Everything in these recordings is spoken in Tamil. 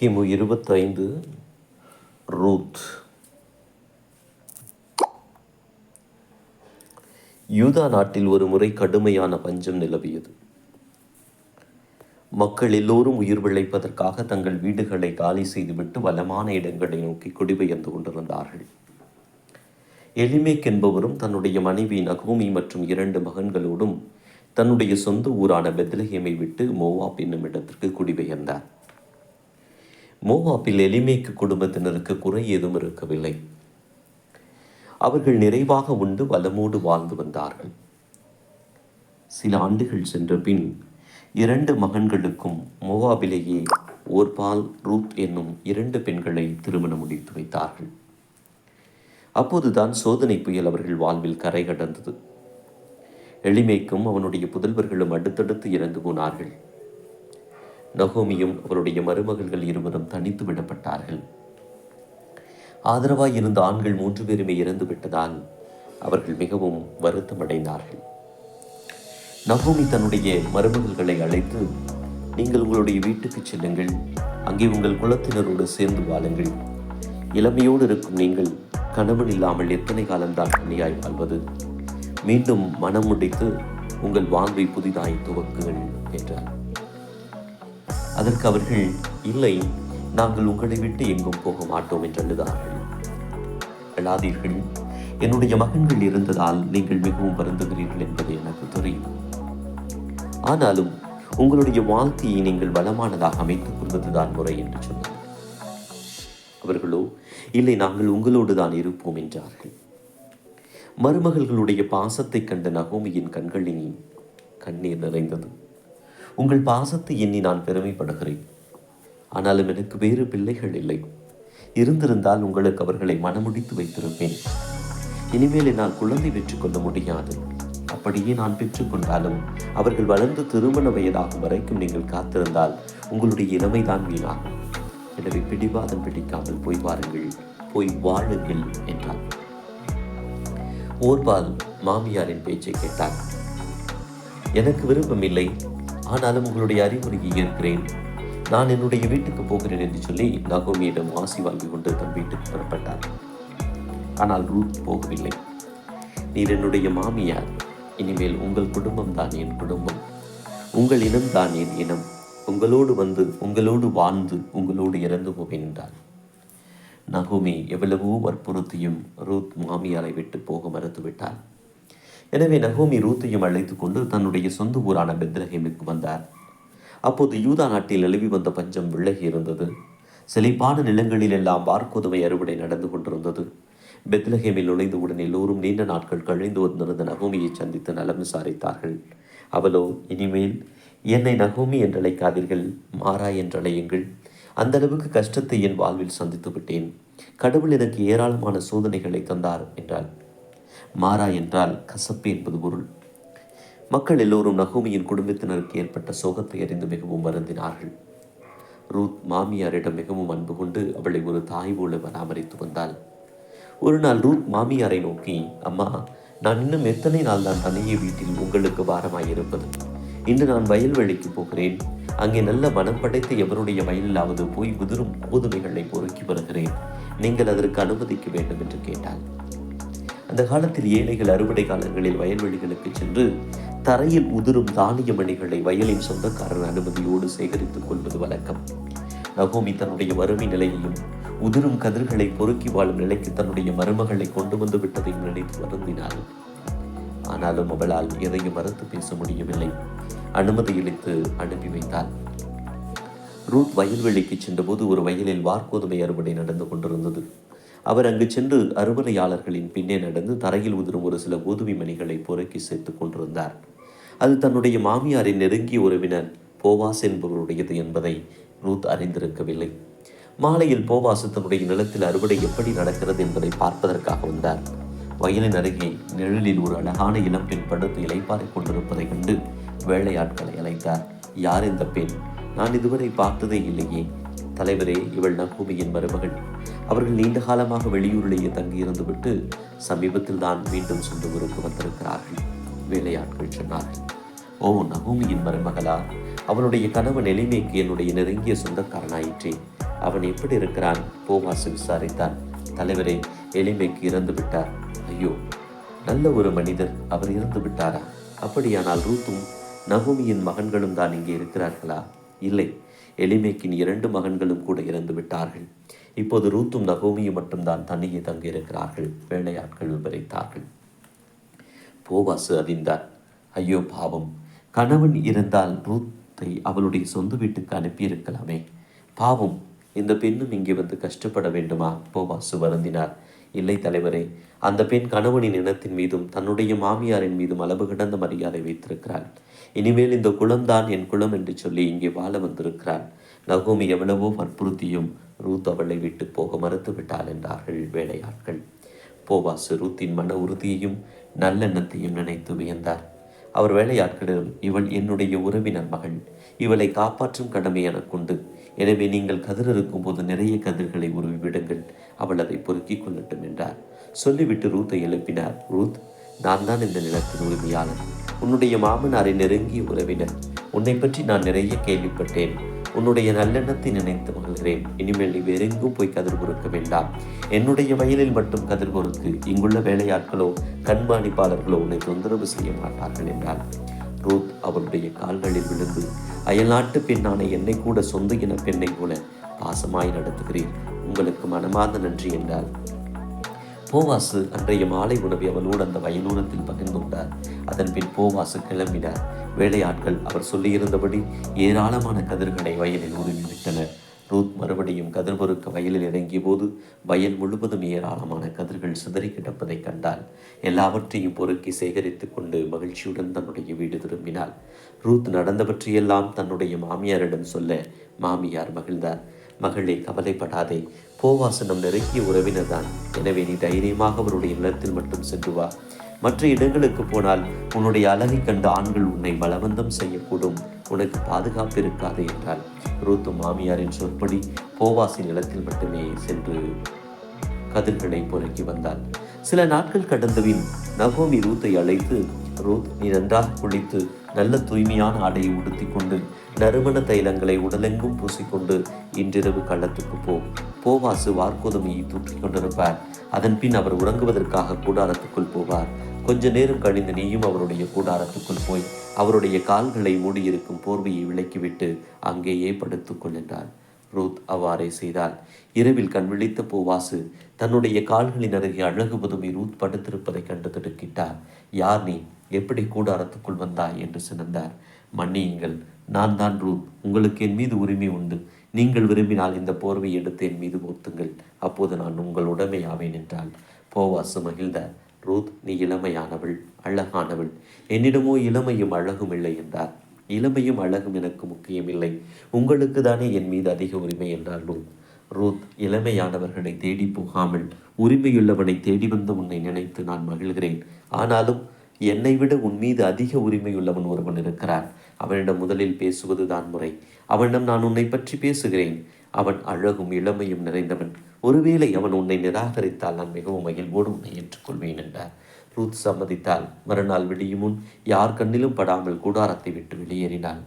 கிமு இருபத்தைந்து ரூத். யூதா நாட்டில் ஒரு முறை கடுமையான பஞ்சம் நிலவியது. மக்கள் எல்லோரும் உயிர் பிழைப்பதற்காக தங்கள் வீடுகளை காலி செய்துவிட்டு வளமான இடங்களை நோக்கி குடிபெயர்ந்து கொண்டிருந்தார்கள். எலிமேக் என்பவரும் தன்னுடைய மனைவி நகூமி மற்றும் இரண்டு மகன்களோடும் தன்னுடைய சொந்த ஊரான பெத்லஹேமை விட்டு மோவாப் என்னும் இடத்திற்கு குடிபெயர்ந்தார். மோவாப்பில் எலிமேக்கு குடும்பத்தினருக்கு குறை ஏதும் இருக்கவில்லை. அவர்கள் நிறைவாக உண்டு வளமோடு வாழ்ந்து வந்தார்கள். சில ஆண்டுகள் சென்ற பின் இரண்டு மகன்களுக்கும் மோவாபிலேயே ஓர்பால் ரூத் என்னும் இரண்டு பெண்களை திருமணம் முடித்து வைத்தார்கள். அப்போதுதான் சோதனை புயல் அவர்கள் வாழ்வில் கரை கடந்தது எளிமைக்கும் அவனுடைய புதல்வர்களும் அடுத்தடுத்து இறந்து போனார்கள். நகோமியும் அவருடைய மருமகள்கள் இருவரும் தனித்து விடப்பட்டார்கள். ஆதரவாய் இருந்த ஆண்கள் மூன்று பேருமே இறந்து விட்டதால் அவர்கள் மிகவும் வருத்தமடைந்தார்கள். நகோமி தன்னுடைய மருமகள்களை அழைத்து நீங்கள் உங்களுடைய வீட்டுக்கு செல்லுங்கள். அங்கே உங்கள் குலத்தினரோடு சேர்ந்து வாழுங்கள். இளமையோடு இருக்கும் நீங்கள் கணவன் இல்லாமல் எத்தனை காலம்தான் கண்ணியாய் வாழ்வது? மீண்டும் மனம் முடித்து உங்கள் வாழ்வை புதிதாய் துவக்குங்கள் என்றார் அதற்கு அவர்கள் இல்லை நாங்கள் உங்களை விட்டு எங்கும் போக மாட்டோம் என்று எழுதார்கள் எழாதீர்கள் என்னுடைய மகன்கள் இருந்ததால் நீங்கள் மிகவும் வருந்துகிறீர்கள் என்பது எனக்கு தெரியும். ஆனாலும் உங்களுடைய வாழ்க்கையை நீங்கள் வளமானதாக அமைத்துக் கொள்வதுதான் முறை என்று சொன்னார். அவர்களோ இல்லை நாங்கள் உங்களோடு தான் இருப்போம் என்றார்கள். மருமகள்களுடைய பாசத்தைக் கண்ட நகோமியின் கண்களினி கண்ணீர் நிறைந்தது. உங்கள் பாசத்தை எண்ணி நான் பெருமைப்படுகிறேன். ஆனாலும் எனக்கு வேறு பிள்ளைகள் இல்லை. இருந்திருந்தால் உங்களுக்கு அவர்களை மனமுடித்து வைத்திருப்பேன். இனிமேல் என்னால் குழந்தை பெற்றுக்கொள்ள முடியாது. அப்படியே நான் பெற்றுக்கொண்டாலும் அவர்கள் வளர்ந்து திருமண வயதாகும் வரைக்கும் நீங்கள் காத்திருந்தால் உங்களுடைய இளமைதான் வீணாகும். எனவே பிடிவாதம் பிடிக்காமல் போய் வாருங்கள் போய் வாழுங்கள் என்றார் ஓர்பால் மாமியாரின் பேச்சை கேட்டார் எனக்கு விருப்பமில்லை ஆனாலும் உங்களுடைய அறிவுரையை ஏற்கிறேன். நான் என்னுடைய வீட்டுக்கு போகிறேன் என்று சொல்லி நகோமியிடம் ஆசி வாங்கி கொண்டு தன் வீட்டுக்கு புறப்பட்டார். ஆனால் ரூத் போகவில்லை. நீர் என்னுடைய மாமியார். இனிமேல் உங்கள் குடும்பம் தான் என் குடும்பம். உங்கள் இனம் தான் என் இனம். உங்களோடு வந்து உங்களோடு வாழ்ந்து உங்களோடு இறந்து போவேன் என்றார். நகோமி எவ்வளவோ வற்புறுத்தியும் ரூத் மாமியாரை விட்டு போக மறுத்துவிட்டார். எனவே நகோமி ரூத்தையும் அழைத்து கொண்டு தன்னுடைய சொந்த ஊரான பெத்ரஹேமுக்கு வந்தார். அப்போது யூதா நாட்டில் நிலவி வந்த பஞ்சம் விலகி இருந்தது. செழிப்பான நிலங்களில் எல்லாம் வார்கோதுமை அறுவடை நடந்து கொண்டிருந்தது. பெத்லஹேமில் நுழைந்தவுடன் எல்லோரும் நீண்ட நாட்கள் கழிந்து வந்திருந்த நகோமியை சந்தித்து நலம் விசாரித்தார்கள். அவளோ இனிமேல் என்னை நகோமி என்றழைக்காதீர்கள் மாறா என்றழையுங்கள். அந்த அளவுக்கு கஷ்டத்தை என் வாழ்வில் சந்தித்து விட்டேன் கடவுள் எனக்கு ஏராளமான சோதனைகளை தந்தார் என்றாள். மாறா என்றால் கசப்பு என்பது பொருள். மக்கள் எல்லோரும் நகோமியின் குடும்பத்தினருக்கு ஏற்பட்ட சோகத்தை அறிந்து மிகவும் வருந்தினார்கள். ரூத் மாமியாரிடம் மிகவும் அன்பு கொண்டு அவளை ஒரு தாய் போல பராமரித்து வந்தாள். ஒரு நாள் ரூத் மாமியாரை நோக்கி அம்மா நான் இன்னும் எத்தனை நாள் தான் தனியே வீட்டில் உங்களுக்கு பாரமாயிருப்பது இன்று நான் வயல்வெளிக்கு போகிறேன். அங்கே நல்ல மனம் படைத்த எவருடைய வயலிலாவது போய் உதிரும் கோதுமைகளை பொறுக்கி வருகிறேன். நீங்கள் அதற்கு அனுமதிக்க வேண்டும் என்று கேட்டாள். அந்த காலத்தில் ஏழைகள் அறுவடை காலங்களில் வயல்வெளிகளுக்கு சென்று தரையில் உதிரும் தானிய மணிகளை வயலின் சொந்தக்காரர் அனுமதியோடு சேகரித்துக் கொள்வது வழக்கம். நகோமி தன்னுடைய வறுமை நிலையையும் உதிரும் கதிர்களை பொறுக்கி வாழும் நிலைக்கு தன்னுடைய மருமகளை கொண்டு வந்து விட்டதையும் நினைத்து வருந்தினாள். ஆனாலும் அவளால் எதையும் மறுத்து பேச முடியவில்லை. அனுமதியளித்து அனுப்பி வைத்தாள். ரூத் வயல்வெளிக்கு சென்றபோது ஒரு வயலில் வார்கோதுமை அறுவடை நடந்து கொண்டிருந்தது. அவர் அங்கு சென்று அறுவடையாளர்களின் பின்னே நடந்து தரையில் உதிரும் ஒரு சில கோதுமை மணிகளை பொறுக்கி சேர்த்துக் கொண்டிருந்தார். அது தன்னுடைய மாமியாரின் நெருங்கிய உறவினர் போவாஸ் என்பவருடையது என்பதை ரூத் அறிந்திருக்கவில்லை. மாலையில் போவாசு தன்னுடைய நிலத்தில் அறுவடை எப்படி நடக்கிறது என்பதை பார்ப்பதற்காக வந்தார். வயலின் அருகே நிழலில் ஒரு அழகான இளம்பெண் படுத்து இலைப்பாறை கொண்டிருப்பதை கண்டு வேலையாட்களை அழைத்தார். யார் இந்த பெண்? நான் இதுவரை பார்த்ததே இல்லையே. தலைவரே இவள் நகூமியின் மருமகள் அவர்கள் நீண்ட காலமாக வெளியூரிலேயே தங்கியிருந்து விட்டு சமீபத்தில் தான் மீண்டும் சொந்த ஊருக்கு வந்திருக்கிறார்கள். வேலையாட்கள் சொன்னார்கள். ஓ நகூமியின் மருமகளா அவனுடைய கணவன் நிலைமைக்கு என்னுடைய நெருங்கிய சொந்தக்காரனாயிற்றே. அவன் எப்படி இருக்கிறான்? போவாசு விசாரித்தான். தலைவரே எளிமைக்கு இறந்து விட்டார். ஐயோ நல்ல ஒரு மனிதர். அவர் இறந்து விட்டாரா? அப்படியானால் ரூத்தும் நகுமியின் மகன்களும் தான் இங்கே இருக்கிறார்களா? இல்லை. எளிமைக்கின் இரண்டு மகன்களும் கூட இறந்து விட்டார்கள். இப்போது ரூத்தும் நகோமியும் மட்டும்தான் தனியே தங்கியிருக்கிறார்கள். வேலையாட்கள் விபரித்தார்கள். போவாசு அறிந்தார். ஐயோ பாவம். கணவன் இருந்தால் ரூத்தை அவளுடைய சொந்த வீட்டுக்கு அனுப்பியிருக்கலாமே. பாவம். இந்த பெண்ணும் இங்கே வந்து கஷ்டப்பட வேண்டுமா? போவாசு வருந்தினார். இல்லை தலைவரே. அந்த பெண் கணவனின் இனத்தின் மீதும் தன்னுடைய மாமியாரின் மீதும் அளவு கடந்த மரியாதை வைத்திருக்கிறாள். இனிமேல் இந்த குளம்தான் என் குளம் என்று சொல்லி இங்கே வாழ வந்திருக்கிறாள். நகோமி எவ்வளவோ வற்புறுத்தியும் ரூத் அவளை விட்டு போக மறுத்து விட்டாள் என்றார்கள் வேலையாட்கள். போவாசு ரூத்தின் மன உறுதியையும் நல்லெண்ணத்தையும் நினைத்து வியந்தார். அவர் வேலையாட்களிடம் இவள் என்னுடைய உறவினர் மகள் இவளை காப்பாற்றும் கடமை எனக்குண்டு எனவே நீங்கள் கதிர் இருக்கும்போது நிறைய கதிர்களை உருவி விடுங்கள் அவள் அதை பொறுக்கிக் கொள்ளட்டும் என்றார். சொல்லிவிட்டு ரூத்தை எழுப்பினார். ரூத் நான் தான் இந்த நிலத்தின் உரிமையாளன். உன்னுடைய மாமனாரை நெருங்கிய உறவினர். உன்னை பற்றி நான் நிறைய கேள்விப்பட்டேன். உன்னுடைய நல்லெண்ணத்தை நினைத்து மகிழ்கிறேன். இனிமேல் நீ வேறெங்கும் போய் கதிர் பொறுக்க வேண்டாம். என்னுடைய வயலில் மட்டும் கதிர் பொறுக்கு. இங்குள்ள வேலையாட்களோ கண்காணிப்பாளர்களோ உன்னை தொந்தரவு செய்ய மாட்டார்கள் என்றார் ரூத் அவளுடைய கால்களில் விழுந்து அயல்நாட்டு பெண்ணான என்னை கூட சொந்த இன பெண்ணை போல பாசமாய் நடத்துகிறேன் உங்களுக்கு மனமார்ந்த நன்றி என்றார். போவாசு அன்றைய மாலை உணவை அவளோடு அந்த வயலூரத்தில் பகிர்ந்து கொண்டார். அதன்பின் போவாசு கிளம்பினார். வேலையாட்கள் அவர் சொல்லியிருந்தபடி ஏராளமான கதிர்களை வயலில் உருவிவிட்டனர். ரூத் மறுபடியும் கதிர் பொறுக்க வயலில் இறங்கிய போது வயல் முழுவதும் ஏராளமான கதிர்கள் சிதறி கிடப்பதை கண்டால் எல்லாவற்றையும் பொறுக்கி சேகரித்து கொண்டு மகிழ்ச்சியுடன் தன்னுடைய வீடு திரும்பினாள். ரூத் நடந்தவற்றையெல்லாம் தன்னுடைய மாமியாரிடம் சொல்ல மாமியார் மகிழ்ந்தார். மகளே கவலைப்படாதே. போவாசனம் நெருங்கிய உறவினர் தான் எனவே நீ தைரியமாக அவருடைய இல்லத்தில் மட்டும் சென்று வா. மற்ற இடங்களுக்கு போனால் உன்னுடைய அழகை கண்ட ஆண்கள் உன்னை பலவந்தம் செய்யக்கூடும். உனக்கு பாதுகாப்பு இருக்காது என்றால் ரூத்து மாமியாரின் சொற்படி போவாசின் நிலத்தில் மட்டுமே சென்று கதிர்களை பொறுக்கி வந்தாள். சில நாட்கள் கடந்தபின் நகோமி ரூத்தை அழைத்து ரூத் நீ நன்றாக குளித்து நல்ல தூய்மையான ஆடையை உடுத்தி கொண்டு நறுமண தைலங்களை உடலெங்கும் பூசிக்கொண்டு இன்றிரவு கள்ளத்துக்கு போ. போவாசு வார்கோதுமையை தூற்றிக் கொண்டிருப்பார். அதன் பின் அவர் உறங்குவதற்காக கூடாரத்துக்குள் போவார். கொஞ்ச நேரம் கழிந்து நீயும் அவருடைய கூடாரத்துக்குள் போய் அவருடைய கால்களை மூடியிருக்கும் போர்வையை விலக்கிவிட்டு அங்கேயே படுத்துக்கொள் என்றார். ரூத் அவ்வாறே செய்தால் இரவில் கண் விழித்த போவாசு தன்னுடைய கால்களின் அருகே அழகு புதுமை ரூத் படுத்திருப்பதை கண்டு திடுக்கிட்டார். யார் நீ? எப்படி கூடாரத்துக்குள் வந்தாய்? என்று சினந்தார். மன்னியுங்கள் நான் தான் ரூத் உங்களுக்கு என் மீது உரிமை உண்டு. நீங்கள் விரும்பினால் இந்த போர்வை எடுத்து என் மீது போர்த்துங்கள் அப்போது நான் உங்கள் உடமை ஆவேன் என்றாள். போவாசு மகிழ்ந்த ரூத் நீ இளமையானவள் அழகானவள். என்னிடமோ இளமையும் அழகும் இல்லை என்றார். இளமையும் அழகும் எனக்கு முக்கியமில்லை உங்களுக்கு தானே என் மீது அதிக உரிமை என்றார் ரூத். ரூத் இளமையானவர்களை தேடி போகாமல் உரிமையுள்ளவனை தேடி வந்த உன்னை நினைத்து நான் மகிழ்கிறேன். ஆனாலும் என்னை விட உன் மீது அதிக உரிமையுள்ளவன் ஒருவன் இருக்கிறான். அவனிடம் முதலில் பேசுவது தான் முறை. அவனிடம் நான் உன்னை பற்றி பேசுகிறேன். அவன் அழகும் இளமையும் நிறைந்தவன். ஒருவேளை அவன் உன்னை நிராகரித்தால் நான் மிகவும் மகிழ்வோடு உன்னை ஏற்றுக்கொள்வேன் என்றார். ரூத் சம்மதித்தால் மறுநாள் விடியும் முன் யார் கண்ணிலும் படாமல் கூடாரத்தை விட்டு வெளியேறினாள்.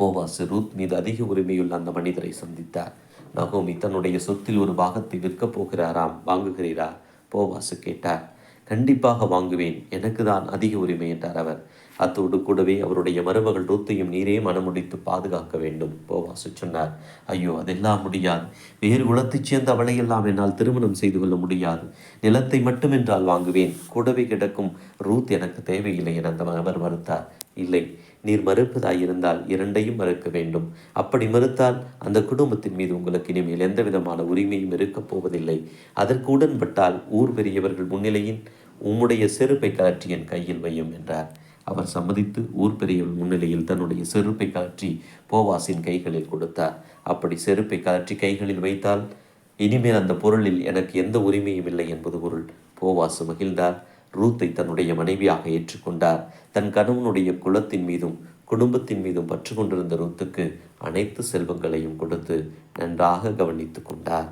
போவாசு ரூத் மீது அதிக உரிமையுள்ள அந்த மனிதரை சந்தித்தார். நகோமி தன்னுடைய சொத்தில் ஒரு பாகத்தை விற்கப் போகிறாராம். வாங்குகிறீரா? போவாசு கேட்டார். கண்டிப்பாக வாங்குவேன். எனக்கு தான் அதிக உரிமை என்றார் அவர். அத்தோடு கூடவே அவருடைய மருமகள் ரூத்தையும் நீரே மனமுடித்து பாதுகாக்க வேண்டும் போவாசு சொன்னார். ஐயோ அதெல்லாம் முடியாது. வேறு குலத்தைச் சேர்ந்த அவளையெல்லாம் என்னால் திருமணம் செய்து கொள்ள முடியாது. நிலத்தை மட்டுமென்றால் வாங்குவேன். கூடவே கிடக்கும் ரூத் எனக்கு தேவையில்லை என அந்த அவர் மறுத்தார். இல்லை. நீர் மறுப்பதாயிருந்தால் இரண்டையும் மறுக்க வேண்டும். அப்படி மறுத்தால் அந்த குடும்பத்தின் மீது உங்களுக்கு இனிமேல் எந்த விதமான உரிமையும் இருக்கப் போவதில்லை. அதற்கு உடன்பட்டால் ஊர் பெரியவர்கள் முன்னிலையில் உம்முடைய செருப்பை கலற்றி என் கையில் வையும் என்றார். அவர் சம்மதித்து ஊர் பெரியவர்கள் முன்னிலையில் தன்னுடைய செருப்பை கலற்றி போவாசின் கைகளில் கொடுத்தார். அப்படி செருப்பை கலற்றி கைகளில் வைத்தால் இனிமேல் அந்த பொருளில் எனக்கு எந்த உரிமையும் இல்லை என்பது பொருள். போவாசு மகிழ்ந்தார். ரூத்தை தன்னுடைய மனைவியாக ஏற்றுக்கொண்டார். தன் கணவனுடைய குலத்தின் மீதும் குடும்பத்தின் மீதும் பற்று கொண்டிருந்த ரூத்துக்கு அனைத்து செல்வங்களையும் கொடுத்து நன்றாக கவனித்து கொண்டார்.